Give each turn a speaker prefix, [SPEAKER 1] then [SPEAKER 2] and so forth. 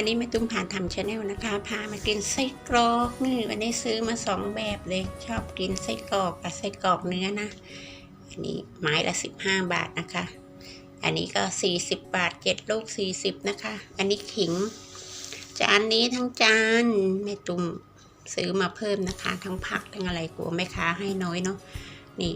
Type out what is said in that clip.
[SPEAKER 1] วันนี้แม่ตุ้มผ่านทำชาแนลนะคะ พามากินไส้กรอกนี่วันนี้ซื้อมาสองแบบเลย ชอบกินไส้กรอกกับไส้กรอกเนื้อนะ อันนี้ไม้ละสิบห้าบาทนะคะ อันนี้ก็สี่สิบบาทเจ็ดลูกสี่สิบนะคะ อันนี้ขิง จานนี้ทั้งจานแม่ตุ้มซื้อมาเพิ่มนะคะ ทั้งผักทั้งอะไรกลัวแม่ค้าให้น้อยเนาะ นี่